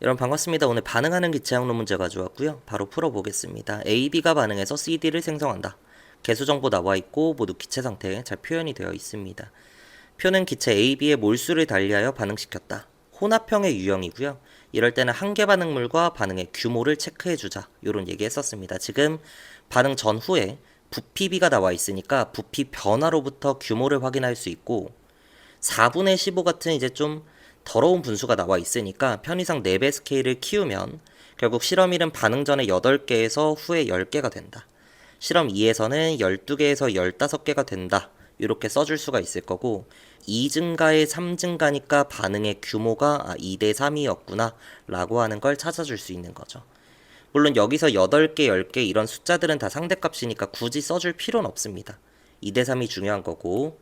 여러분 반갑습니다. 오늘 반응하는 기체항로 문제 가져왔고요. 바로 풀어보겠습니다. A, B가 반응해서 CD를 생성한다. 개수 정보 나와 있고 모두 기체 상태 잘 표현이 되어 있습니다. 표는 기체 A, B의 몰수를 달리하여 반응시켰다. 혼합형의 유형이고요. 이럴 때는 한계 반응물과 반응의 규모를 체크해 주자. 이런 얘기 했었습니다. 지금 반응 전후에 부피 B가 나와 있으니까 부피 변화로부터 규모를 확인할 수 있고 4분의 15 같은 이제 좀 더러운 분수가 나와 있으니까 편의상 4배 스케일을 키우면 결국 실험 1은 반응 전에 8개에서 후에 10개가 된다. 실험 2에서는 12개에서 15개가 된다. 이렇게 써줄 수가 있을 거고 2 증가에 3 증가니까 반응의 규모가 아, 2대 3이었구나 라고 하는 걸 찾아줄 수 있는 거죠. 물론 여기서 8개, 10개 이런 숫자들은 다 상대값이니까 굳이 써줄 필요는 없습니다. 2대 3이 중요한 거고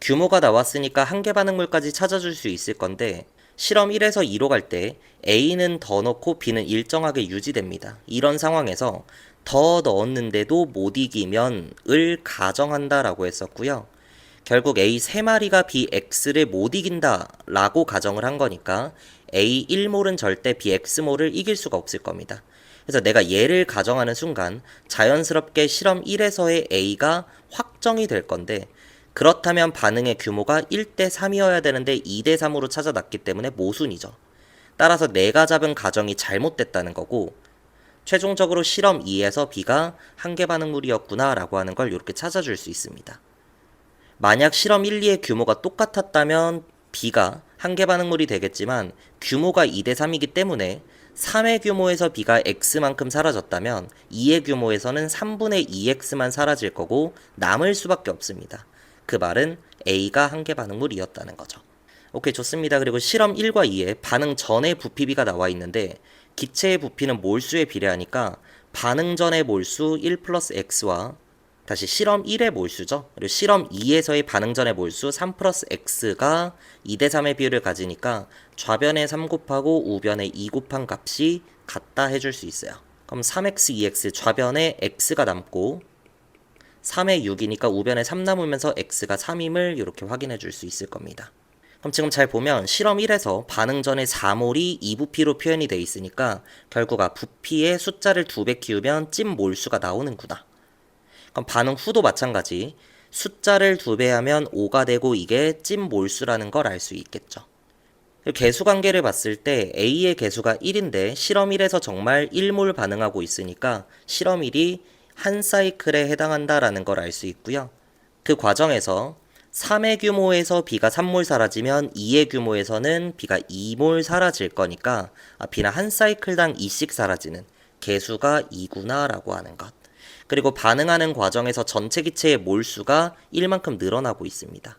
규모가 나왔으니까 한계 반응물까지 찾아줄 수 있을 건데 실험 1에서 2로 갈 때 A는 더 넣고 B는 일정하게 유지됩니다. 이런 상황에서 더 넣었는데도 못 이기면 을 가정한다라고 했었고요. 결국 A 3마리가 B X를 못 이긴다 라고 가정을 한 거니까 A 1몰은 절대 B X몰을 이길 수가 없을 겁니다. 그래서 내가 얘를 가정하는 순간 자연스럽게 실험 1에서의 A가 확정이 될 건데 그렇다면 반응의 규모가 1대 3이어야 되는데 2대 3으로 찾아놨기 때문에 모순이죠. 따라서 내가 잡은 가정이 잘못됐다는 거고 최종적으로 실험 2에서 B가 한계 반응물이었구나 라고 하는 걸 이렇게 찾아줄 수 있습니다. 만약 실험 1, 2의 규모가 똑같았다면 B가 한계 반응물이 되겠지만 규모가 2대 3이기 때문에 3의 규모에서 B가 X만큼 사라졌다면 2의 규모에서는 3분의 2X만 사라질 거고 남을 수밖에 없습니다. 그 말은 A가 한계 반응물이었다는 거죠. 오케이 좋습니다. 그리고 실험 1과 2에 반응 전에 부피비가 나와 있는데 기체의 부피는 몰수에 비례하니까 반응 전의 몰수 1 플러스 X와 다시 실험 1의 몰수죠. 그리고 실험 2에서의 반응 전의 몰수 3 플러스 x가 2대 3의 비율을 가지니까 좌변에 3 곱하고 우변에 2 곱한 값이 같다 해줄 수 있어요. 그럼 3x, 2x 좌변에 x가 남고 3의 6이니까 우변에 3 남으면서 x가 3임을 이렇게 확인해 줄 수 있을 겁니다. 그럼 지금 잘 보면 실험 1에서 반응 전에 4몰이 2부피로 표현이 돼 있으니까 결국 아 부피의 숫자를 2배 키우면 찐 몰수가 나오는구나. 그럼 반응 후도 마찬가지. 숫자를 두 배 하면 5가 되고 이게 찐 몰수라는 걸 알 수 있겠죠. 개수 관계를 봤을 때 A의 개수가 1인데 실험 1에서 정말 1몰 반응하고 있으니까 실험 1이 한 사이클에 해당한다라는 걸 알 수 있고요. 그 과정에서 3의 규모에서 B가 3몰 사라지면 2의 규모에서는 B가 2몰 사라질 거니까 아, B는 한 사이클당 2씩 사라지는 개수가 2구나 라고 하는 것. 그리고 반응하는 과정에서 전체 기체의 몰수가 1만큼 늘어나고 있습니다.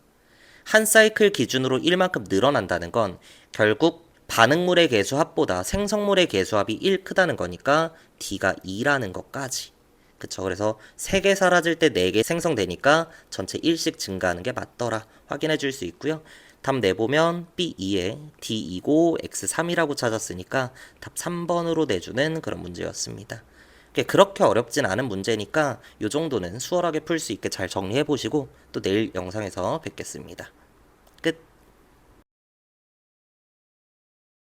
한 사이클 기준으로 1만큼 늘어난다는 건 결국 반응물의 개수 합보다 생성물의 개수 합이 1 크다는 거니까 D가 2라는 것까지. 그쵸. 그래서 3개 사라질 때 4개 생성되니까 전체 1씩 증가하는 게 맞더라. 확인해 줄 수 있고요. 답 내보면 B2에 D2고 X3이라고 찾았으니까 답 3번으로 내주는 그런 문제였습니다. 그렇게 어렵진 않은 문제니까 이 정도는 수월하게 풀 수 있게 잘 정리해 보시고 또 내일 영상에서 뵙겠습니다. 끝.